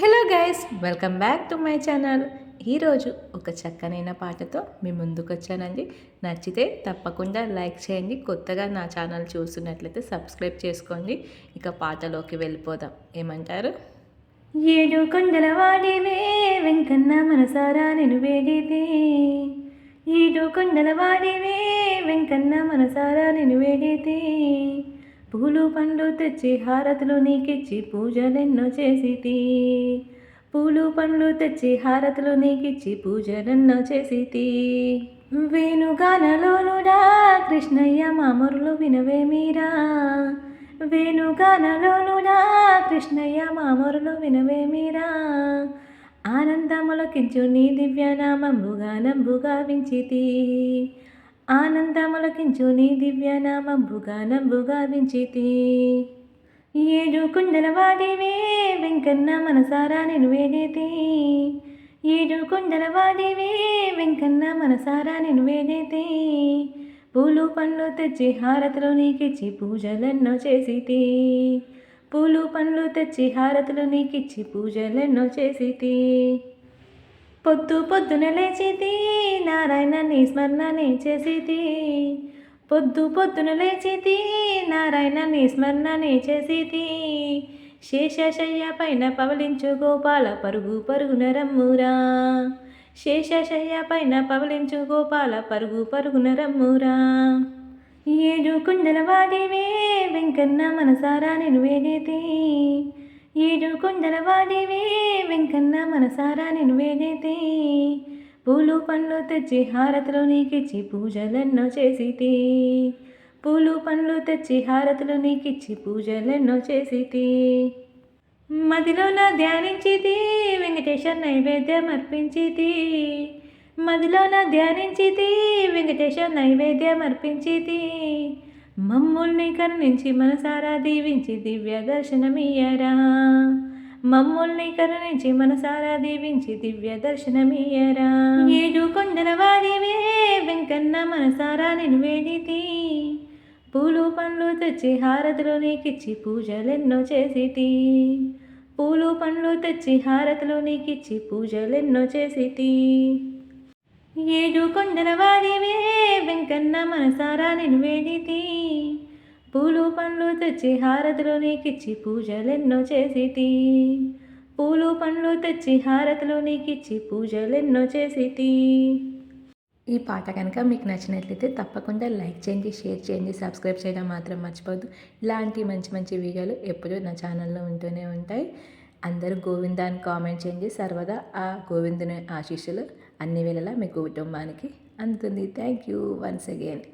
Hello guys welcome back to my channel. ఈరోజు ఒక చక్కనైన పాటతో మీ ముందుకు వచ్చానండి. నచ్చితే తప్పకుండా లైక్ చేయండి. కొత్తగా నా ఛానల్ చూస్తున్నట్లయితే సబ్స్క్రైబ్ చేసుకోండి. ఇక పాటలోకి వెళ్ళిపోదాం. ఏమంటారు? ఏడు కొండల వాడివే వెంకన్న మనసారా నేను వేడితే ఏడు కొండల వాడివే వెంకన్న మనసారా నేను వేడితే పూలు పండ్లు తెచ్చి హారతులు నీకిచ్చి పూజలెన్నో చేసితి. పూలు పండ్లు తెచ్చి హారతులు నీకిచ్చి పూజలెన్నో చేసితి. వేణుగానలోనుడా కృష్ణయ్య మామూరులు వినవేమీరా వేణుగానలోనుడా కృష్ణయ్య మామూరులు వినవేమీరా ఆనందములకించు నీ దివ్యనామంబుగా నంబుగా వించితి. ఆనందములకించు నీ దివ్యనామంబుగా నంబుగా ఏడు కుండల వాడివే వెంకన్న మనసారా నేను వేడేతి. ఏడు కుండల వాడివే వెంకన్న మనసారా నేను వేడేతి. పూలు పండ్లు తెచ్చి హారతులు నీకిచ్చి పూజలెన్నో చేసితి. పూలు పండ్లు తెచ్చి హారతులు నీకిచ్చి పూజలెన్నో చేసితి. పొద్దు పొద్దున లేచితి నారాయణ నీ స్మరణనే చేసితి. పొద్దు పొద్దున లేచితి నారాయణ నీ స్మరణనే చేసితి. శేషశయ్య పైన పవలించు గోపాల పరుగు పరుగున రమ్మురా. శేషశయ్య పైన పవలించు గోపాల పరుగు పరుగున రమ్మురా. ఏడు కుండల వాడివే వెంకన్న మనసారా నేను వేడేతి ఏడు కొండల వాడివే వెంకన్న మనసారా నేను వేదైతే పూలు పండ్లు తెచ్చి హారతులు నీకిచ్చి పూజలెన్నో చేసితే. పూలు పండ్లు తెచ్చి హారతులు నీకిచ్చి పూజలెన్నో చేసితే. మదిలో నా ధ్యానించితి వెంకటేశ్వర నైవేద్యం అర్పించితి. మదిలో నా ధ్యానించితి వెంకటేశ్వర నైవేద్యం అర్పించితి. మమ్ముల్ని కరుణించి మనసారా దీవించి దివ్య దర్శనమియ్యరా? మమ్ముల్ని కరుణించి మనసారా దీవించి దివ్య దర్శనమియ్యరా? ఏడు కొండల వారివే వెంకన్న మనసారా నేను వేడితి. పూలు పండ్లు తెచ్చి హారతులు నీకిచ్చి పూజలెన్నో చేసితి. పూలు పండ్లు తెచ్చి హారతులు నీకిచ్చి పూజలెన్నో చేసితి. ఏడు కొండల వారివే వెంకన్న మనసారా నేను వేడితి. పూలు పండ్లు తెచ్చి హారతిలో నీకిచ్చి పూజలెన్నో చేసితి పూలు పండ్లు తెచ్చి హారతిలో నీకిచ్చి పూజలెన్నో చేసితి ఈ పాట కనుక మీకు నచ్చినట్లయితే తప్పకుండా లైక్ చేయండి షేర్ చేయండి సబ్స్క్రైబ్ చేయడం మాత్రం మర్చిపోద్దు ఇలాంటి మంచి మంచి వీడియోలు ఎప్పుడూ నా ఛానల్లో ఉంటూనే ఉంటాయి. అందరూ గోవిందాన్ని కామెంట్ చేయండి. సర్వదా ఆ గోవిందుని ఆశీస్సులు అన్ని వేళలా మీ కుటుంబానికి అందుతుంది. Thank you once again.